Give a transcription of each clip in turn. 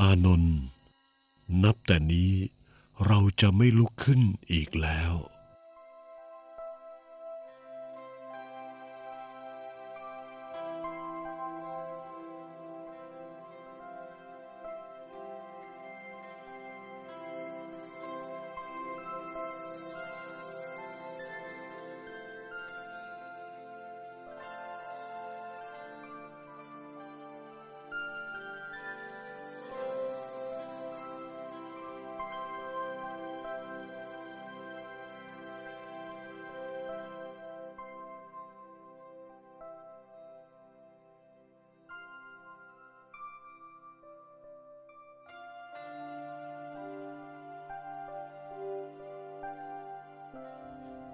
อานนท์นับแต่นี้เราจะไม่ลุกขึ้นอีกแล้ว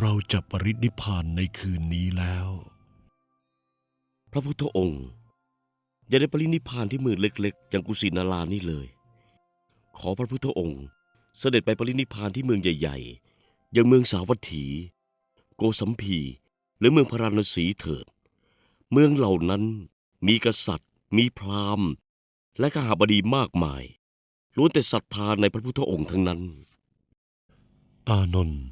เราจะปรินิพพานในคืนนี้แล้ว พระพุทธองค์อย่าได้ปรินิพพานที่เมืองเล็กๆ อย่างกุสินารานี่เลย ขอพระพุทธองค์เสด็จไปปรินิพพานที่เมืองใหญ่ๆ อย่างเมืองสาวัตถี โกสัมพี หรือเมืองพาราณสีเถิด เมืองเหล่านั้นมีกษัตริย์ มีพราหมณ์ และข้าหาบดีมากมายล้วนแต่ศรัทธาในพระพุทธองค์ทั้งนั้น อานนท์อ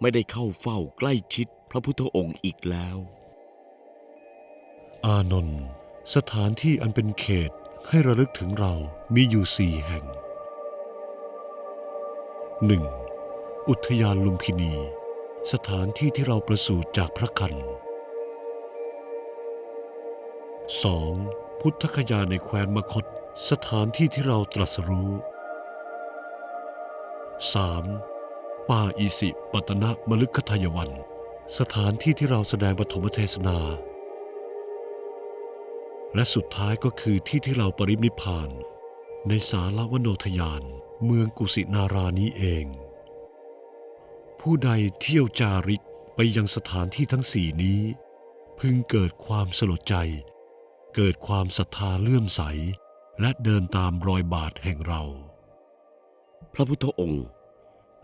ไม่ได้เข้าเฝ้าใกล้ชิดพระพุทธองค์อีกแล้ว อานนท์สถานที่อันเป็นเขตให้ระลึกถึงเรามีอยู่สี่แห่ง 1. อุทยานลุมพินี สถานที่ที่เราประสูติจากพระคัน 2. พุทธคยาในแคว้นมคต สถานที่ที่เราตรัสรู้ 3. ป่าอิสิปตนะมลึกขทายวัน สถานที่ที่เราแสดงปฐมเทศนา และสุดท้ายก็คือที่ที่เราปรินิพพาน ในสาลวโนทยาน เมืองกุสินารานี้เอง ผู้ใดเที่ยวจาริกไปยังสถานที่ทั้งสี่นี้ พึงเกิดความสลดใจ เกิดความศรัทธาเลื่อมใส และเดินตามรอยบาทแห่งเรา พระพุทธองค์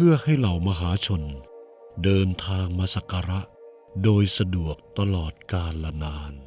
พื่อให้เหล่ามหาชน เดินทางมาสักการะ โดยสะดวกตลอดกาลนาน